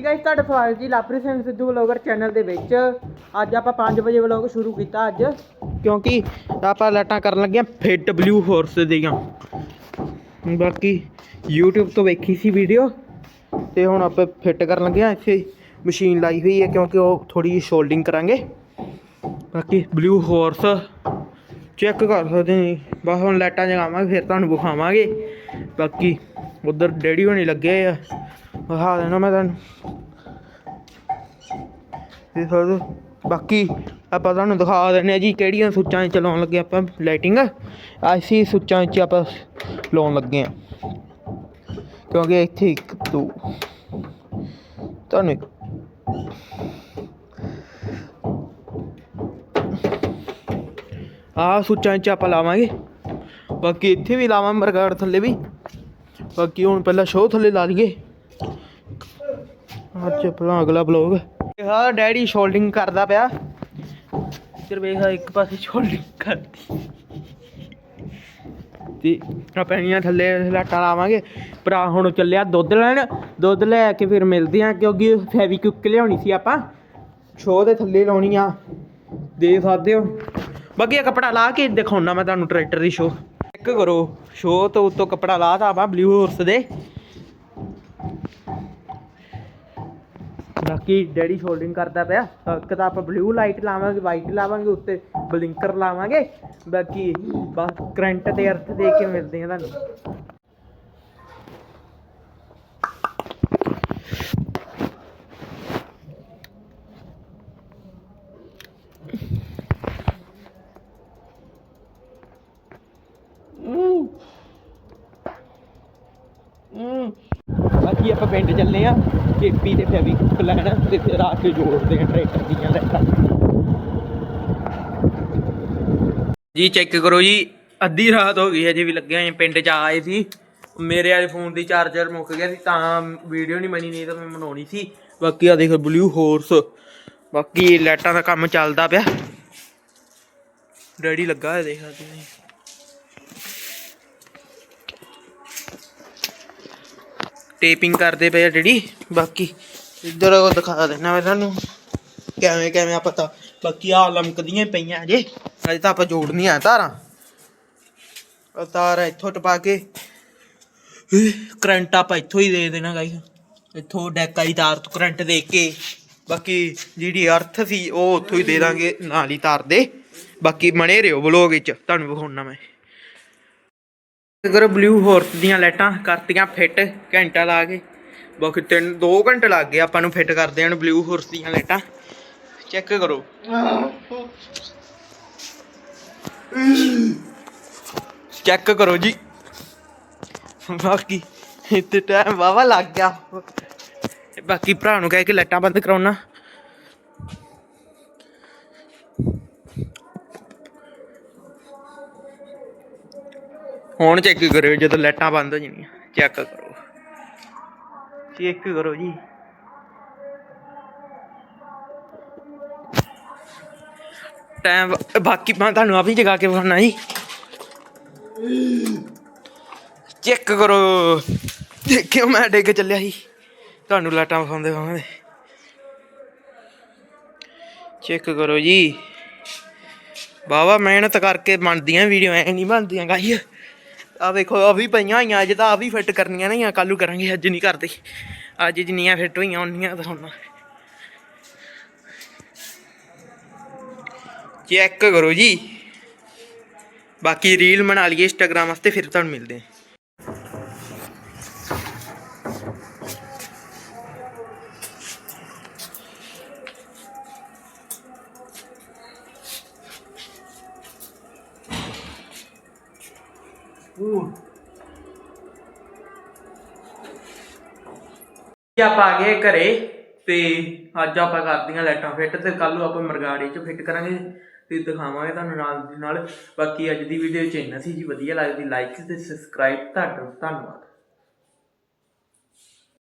ਜੀ ਗਾਇਸ ਤੁਹਾਡਾ ਸਵਾਗਤ ਜੀ ਲਾਪਰੀ ਸਿੰਘ ਸਿੱਧੂ ਵਲੋਗਰ ਚੈਨਲ ਦੇ ਵਿੱਚ ਅੱਜ ਆਪਾਂ 5 ਵਜੇ ਵਲੋਗ ਸ਼ੁਰੂ ਕੀਤਾ ਅੱਜ। ਕਿਉਂਕਿ ਆਪਾਂ ਲਾਈਟਾਂ ਕਰਨ ਲੱਗੇ ਆ ਫਿੱਟ ਬਲੂ ਹਾਰਸ ਦੀਆਂ। ਬਾਕੀ YouTube ਤੋਂ ਵੇਖੀ ਸੀ ਵੀਡੀਓ ਤੇ ਹੁਣ ਆਪਾਂ ਫਿੱਟ ਕਰਨ ਲੱਗੇ ਆ ਇੱਥੇ ਮਸ਼ੀਨ ਲਾਈ ਹੋਈ ਹੈ ਕਿਉਂਕਿ ਉਹ ਥੋੜੀ ਜਿਹੀ ਸ਼ੋਲਡਿੰਗ ਕਰਾਂਗੇ। ਬਾਕੀ ਬਲੂ ਹਾਰਸ ਚੈੱਕ ਕਰ ਸਕਦੇ ਨੇ ਬਸ ਹੁਣ ਲਾਈਟਾਂ ਜਗਾਵਾਂਗੇ, ਫਿਰ ਤੁਹਾਨੂੰ ਵਿਖਾਵਾਂਗੇ। ਬਾਕੀ ਉਧਰ ਡੈਡੀ ਹੋਣੀ ਲੱਗੇ ਆ। ਵਿਖਾ ਦੇਣਾ ਮੈਂ ਤੁਹਾਨੂੰ। ਇਹ ਸਾਰੇ, ਬਾਕੀ ਆਪਾਂ ਤੁਹਾਨੂੰ ਦਿਖਾ ਦਿੰਦੇ ਆ ਜੀ ਕਿਹੜੀਆਂ ਸੁੱਚਾਂ 'ਚ ਲਾਉਣ ਲੱਗੇ ਆਪਾਂ ਲਾਈਟਿੰਗ ਐਸੀ ਸੁੱਚਾਂ 'ਚ ਆਪਾਂ ਲਾਉਣ ਲੱਗੇ ਆ ਕਿਉਂਕਿ ਇੱਥੇ ਇੱਕ, ਦੋ, ਤੁਹਾਨੂੰ ਇੱਕ। ਆਹ ਸੁੱਚਾਂ 'ਚ ਆਪਾਂ ਲਾਵਾਂਗੇ। ਬਾਕੀ ਇੱਥੇ ਵੀ ਲਾਵਾਂ ਮਰਗਾੜ ਥੱਲੇ ਵੀ। ਬਾਕੀ ਹੁਣ ਪਹਿਲਾਂ ਸ਼ੋਅ ਥੱਲੇ ਲਾ ਲਈਏ। ਅੱਜ ਆਪਣਾ ਅਗਲਾ ਬਲੌਗ ਹਾਂ ਡੈਡੀ ਸ਼ੋਲਡਿੰਗ ਕਰਦਾ ਪਿਆ। ਫਿਰ ਵੇਖਾ ਇੱਕ ਪਾਸੇ ਸ਼ੋਲਡਿੰਗ ਕਰਦੀ। ਤੇ ਆ ਪੈਣੀਆਂ ਥੱਲੇ ਲਾਟਾਂ ਲਾਵਾਂਗੇ। ਭਰਾ ਹੁਣ ਚੱਲਿਆ ਦੁੱਧ ਲੈਣ। ਦੁੱਧ ਲੈ ਕੇ ਫਿਰ ਮਿਲਦੇ ਆ ਕਿਉਂਕਿ ਫੈਵੀਕੁਇਕ ਲਿਆਉਣੀ ਸੀ ਆਪਾਂ। ਸ਼ੋਅ ਦੇ ਥੱਲੇ ਲਾਉਣੀ ਆ। ਦੇਖ ਸਕਦੇ ਹੋ। ਬਾਕੀ ਇਹ ਕੱਪੜਾ ਲਾ ਕੇ ਦਿਖਾਉਣਾ ਮੈਂ ਤੁਹਾਨੂੰ ਟਰੈਕਟਰ ਦੀ ਸ਼ੋਅ। ਚੈੱਕ ਕਰੋ ਸ਼ੋਅ ਤੋਂ ਉੱਤੋਂ ਕੱਪੜਾ ਲਾਤਾ ਆਪਾਂ ਬਲੂ ਹਾਰਸ ਦੇ। ਬਾਕੀ ਡੈਡੀ ਸ਼ੋਲਡਿੰਗ ਕਰਦਾ ਪਿਆ। ਇੱਕ ਤਾਂ ਆਪਾਂ ਬਲੂ ਲਾਈਟ ਲਾਵਾਂਗੇ ਵਾਈਟ ਲਾਵਾਂਗੇ, ਉੱਤੇ ਬਲਿੰਕਰ ਲਾਵਾਂਗੇ। ਬਾਕੀ ਬਸ ਕਰੰਟ ਤੇ ਅਰਥ ਦੇ ਕੇ ਮਿਲਦੇ ਆ ਤੁਹਾਨੂੰ। ਬਾਕੀ ਆਪਾਂ ਪਿੰਡ ਚੱਲੇ ਆ ਕੇਪੀ ਤੇ ਫੈਵਿਕ ਲੈਣ ਤੇ ਫਿਰ ਆ ਕੇ ਜੋੜਦੇ ਆ ਟਰੈਕਟਰ ਦੀਆਂ ਲਾਈਟਾਂ ਜੀ ਚੈੱਕ ਕਰੋ ਜੀ, ਅੱਧੀ ਰਾਤ ਹੋ ਗਈ ਅਜੇ ਵੀ ਲੱਗੇ ਹੋਏ ਪਿੰਡ ਚ ਆਏ ਸੀ। ਮੇਰੇ ਵਾਲੇ ਫੋਨ ਦੀ ਚਾਰਜਰ ਮੁੱਕ ਗਿਆ ਸੀ, ਤਾਂ ਵੀਡੀਓ ਨਹੀਂ ਬਣੀ, ਨਹੀਂ ਤਾਂ ਮੈਂ ਬਣਾਉਣੀ ਸੀ। ਬਾਕੀ ਆ ਦੇਖ ਬਲੂ ਹਾਰਸ ਬਾਕੀ ਲਾਈਟਾਂ ਦਾ ਕੰਮ ਚੱਲਦਾ ਪਿਆ। ਡੈਡੀ ਲੱਗਾ ਹੈ ਦੇਖ ਤੁਸੀਂ। ਟੇਪਿੰਗ ਕਰਦੇ ਪਏ ਆ ਡੈਡੀ, ਬਾਕੀ ਇੱਧਰ ਉਹ ਦਿਖਾ ਦੇਣਾ ਮੈਂ ਤੁਹਾਨੂੰ ਕਿਵੇਂ ਕਿਵੇਂ ਆਪਾਂ ਤਾਂ ਬਾਕੀ ਆ ਲਮਕਦੀਆਂ ਪਈਆਂ ਅਜੇ ਅਜੇ ਤਾਂ ਆਪਾਂ ਜੋੜਨੀਆਂ ਤਾਰਾਂ। ਤਾਰ ਇੱਥੋਂ ਟਪਾ ਕੇ ਕਰੰਟ ਆਪਾਂ ਇੱਥੋਂ ਹੀ ਦੇ ਦੇਣਾ ਗਾਈ ਇੱਥੋਂ ਡੈਕ ਦੀ ਤਾਰ ਤੋਂ ਕਰੰਟ ਦੇ ਕੇ, ਬਾਕੀ ਜਿਹੜੀ ਅਰਥ ਸੀ ਉਹ ਉੱਥੋਂ ਹੀ ਦੇ ਦਾਂਗੇ, ਨਾਲ ਹੀ ਤਾਰ ਦੇ। ਬਾਕੀ ਬਣੇ ਰਿਓ ਵਲੋਗ ਵਿੱਚ, ਤੁਹਾਨੂੰ ਵਿਖਾਉਣਾ ਮੈਂ। ਕਰੋ ਬਲੂ ਹਾਰਸ ਦੀਆਂ ਲਾਈਟਾਂ ਕਰਤੀਆਂ ਫਿੱਟ ਘੰਟਾ ਲਾ ਕੇ। ਬਾਕੀ ਤਿੰਨ 2 ਘੰਟੇ ਲੱਗ ਗਏ ਆਪਾਂ ਨੂੰ ਫਿੱਟ ਕਰਦੇ ਹਨ ਬਲੂ ਹਾਰਸ ਦੀਆਂ ਲਾਈਟਾਂ। ਚੈੱਕ ਕਰੋ। ਚੈੱਕ ਕਰੋ ਜੀ। ਬਾਕੀ ਇੱਥੇ ਟਾਈਮ ਵਾਵਾ ਲੱਗ ਗਿਆ। ਬਾਕੀ ਭਰਾ ਨੂੰ ਕਹਿ ਕੇ ਲਾਈਟਾਂ ਬੰਦ ਕਰਾਉਣਾ। ਹੁਣ ਚੈੱਕ ਕਰਿਓ ਜਦੋਂ ਲਾਈਟਾਂ ਬੰਦ ਹੋ ਜਾਣੀਆਂ ਚੈੱਕ ਕਰੋ। ਚੈੱਕ ਕਰੋ ਜੀ। ਟਾਈਮ ਬਾਕੀ ਮੈਂ ਤੁਹਾਨੂੰ ਆਪ ਹੀ ਜਗਾ ਕੇ ਵਿਖਾਉਣਾ ਜੀ। ਚੈੱਕ ਕਰੋ। ਦੇਖਿਓ ਮੈਂ ਡਿੱਗ ਚੱਲਿਆ ਸੀ ਤੁਹਾਨੂੰ ਲਾਟਾਂ ਵਿਖਾਉਂਦੇ ਵਿਖਾਉਂਦੇ ਚੈੱਕ ਕਰੋ ਜੀ। ਬਾਬਾ ਮਿਹਨਤ ਕਰਕੇ ਬਣਦੀਆਂ ਵੀਡੀਓ ਐ ਨਹੀਂ ਬਣਦੀਆਂ ਗਾਈ ਆ ਵੇਖੋ, ਆ ਵੀ ਪਈਆਂ ਹੋਈਆਂ, ਅੱਜ ਤਾਂ ਆ ਵੀ ਫਿੱਟ ਕਰਨੀਆਂ ਨਹੀਂ ਕੱਲ ਨੂੰ ਕਰਾਂਗੇ, ਅੱਜ ਨਹੀਂ ਕਰਦੇ। ਅੱਜ ਜਿੰਨੀਆਂ ਫਿੱਟ ਹੋਈਆਂ, ਉਨੀਆਂ ਦਿਖਾਉਣਾ। ਚੈੱਕ ਕਰੋ ਜੀ। ਬਾਕੀ ਰੀਲ ਬਣਾ ਲਈਏ ਇੰਸਟਾਗ੍ਰਾਮ ਵਾਸਤੇ, ਫਿਰ ਤੁਹਾਨੂੰ ਮਿਲਦੇ ਹਾਂ। ਜੀ ਆਪਾਂ ਆ ਗਏ ਘਰੇ ਤੇ ਅੱਜ ਆਪਾਂ ਕਰਦੀਆਂ ਲਾਈਟਾਂ ਫਿੱਟ ਤੇ ਕੱਲ ਨੂੰ ਆਪਾਂ ਮਰਗਾੜੀ ਚ ਫਿੱਟ ਕਰਾਂਗੇ ਤੇ ਦਿਖਾਵਾਂਗੇ ਤੁਹਾਨੂੰ ਨਾਲ ਦੀ ਨਾਲ। ਬਾਕੀ ਅੱਜ ਦੀ ਵੀਡੀਓ ਚ ਇੰਨਾ ਸੀ ਜੀ, ਵਧੀਆ ਲੱਗਦੀ ਲਾਈਕ ਤੇ ਸਬਸਕ੍ਰਾਈਬ ਤੁਹਾਡਾ ਧੰਨਵਾਦ।